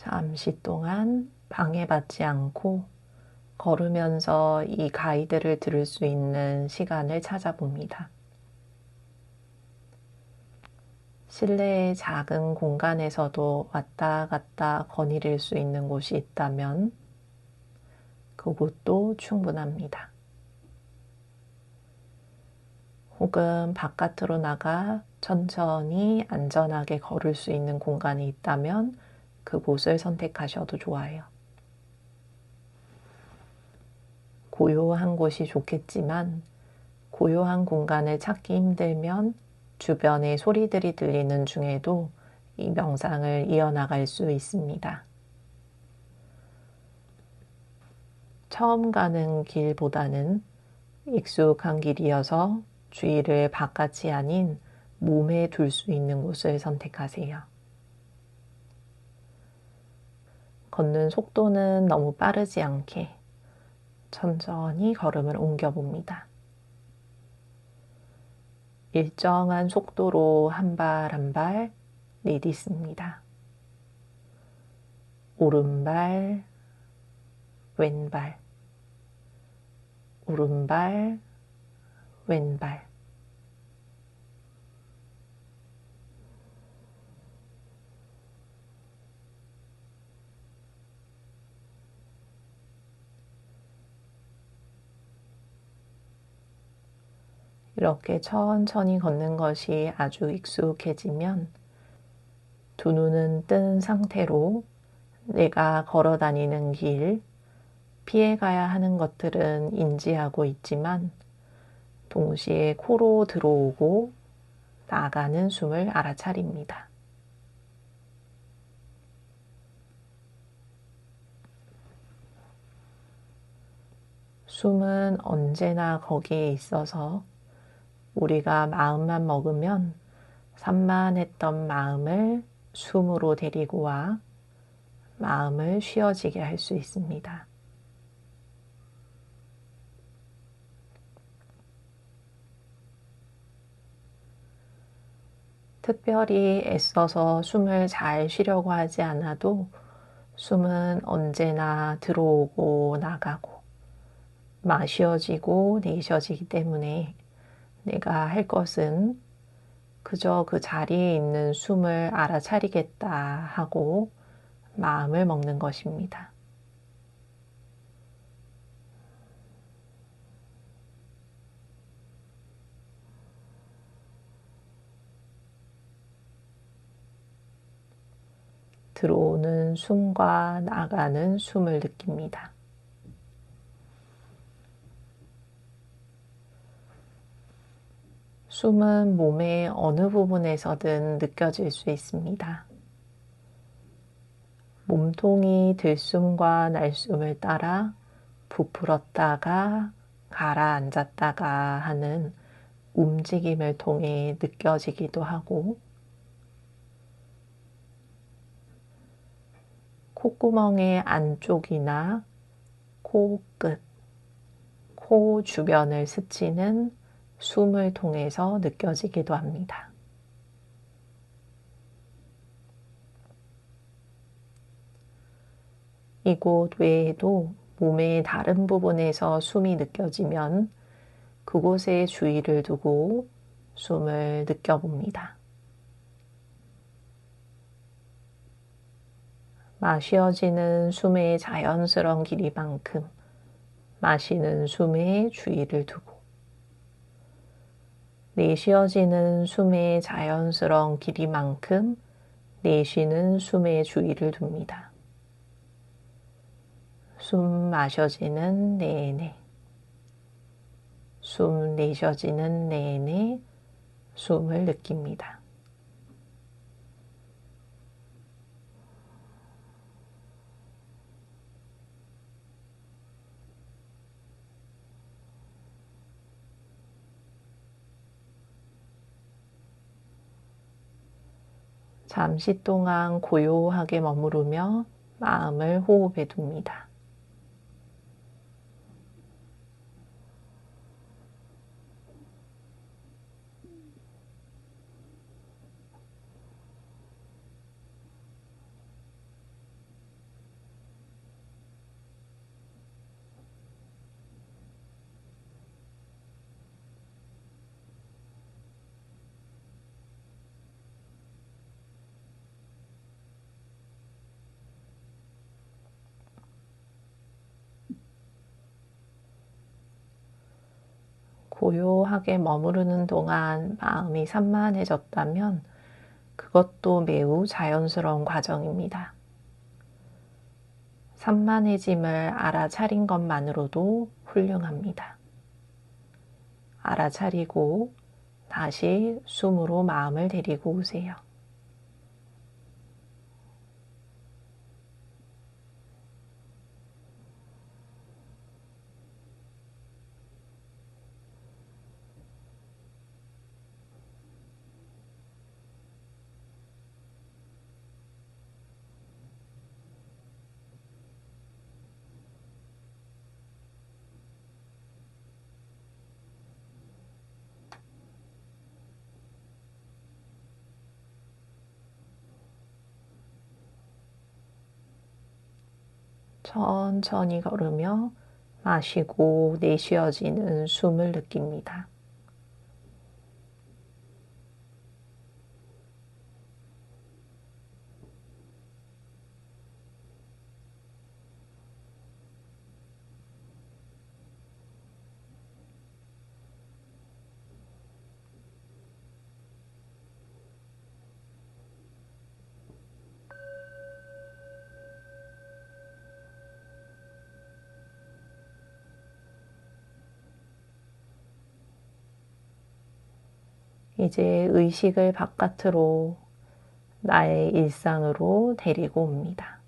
잠시 동안 방해받지 않고 걸으면서 이 가이드를 들을 수 있는 시간을 찾아봅니다. 실내의 작은 공간에서도 왔다 갔다 거닐을 수 있는 곳이 있다면 그곳도 충분합니다. 혹은 바깥으로 나가 천천히 안전하게 걸을 수 있는 공간이 있다면 그 곳을 선택하셔도 좋아요. 고요한 곳이 좋겠지만 고요한 공간을 찾기 힘들면 주변의 소리들이 들리는 중에도 이 명상을 이어나갈 수 있습니다. 처음 가는 길보다는 익숙한 길이어서 주의를 바깥이 아닌 몸에 둘 수 있는 곳을 선택하세요. 걷는 속도는 너무 빠르지 않게 천천히 걸음을 옮겨봅니다. 일정한 속도로 한 발 한 발 내딛습니다. 오른발, 왼발, 오른발, 왼발. 이렇게 천천히 걷는 것이 아주 익숙해지면 두 눈은 뜬 상태로 내가 걸어 다니는 길, 피해가야 하는 것들은 인지하고 있지만 동시에 코로 들어오고 나가는 숨을 알아차립니다. 숨은 언제나 거기에 있어서 우리가 마음만 먹으면 산만했던 마음을 숨으로 데리고 와 마음을 쉬어지게 할 수 있습니다. 특별히 애써서 숨을 잘 쉬려고 하지 않아도 숨은 언제나 들어오고 나가고 마셔지고 내쉬어지기 때문에 내가 할 것은 그저 그 자리에 있는 숨을 알아차리겠다 하고 마음을 먹는 것입니다. 들어오는 숨과 나가는 숨을 느낍니다. 숨은 몸의 어느 부분에서든 느껴질 수 있습니다. 몸통이 들숨과 날숨을 따라 부풀었다가 가라앉았다가 하는 움직임을 통해 느껴지기도 하고 콧구멍의 안쪽이나 코끝, 코 주변을 스치는 숨을 통해서 느껴지기도 합니다. 이곳 외에도 몸의 다른 부분에서 숨이 느껴지면 그곳에 주의를 두고 숨을 느껴봅니다. 마쉬어지는 숨의 자연스러운 길이만큼 마시는 숨에 주의를 두고 내쉬어지는 숨의 자연스러운 길이만큼 내쉬는 숨에 주의를 둡니다. 숨 마셔지는 내내 숨 내쉬어지는 내내 숨을 느낍니다. 잠시 동안 고요하게 머무르며 마음을 호흡에 둡니다. 고요하게 머무르는 동안 마음이 산만해졌다면 그것도 매우 자연스러운 과정입니다. 산만해짐을 알아차린 것만으로도 훌륭합니다. 알아차리고 다시 숨으로 마음을 데리고 오세요. 천천히 걸으며 마시고 내쉬어지는 숨을 느낍니다. 이제 의식을 바깥으로 나의 일상으로 데리고 옵니다.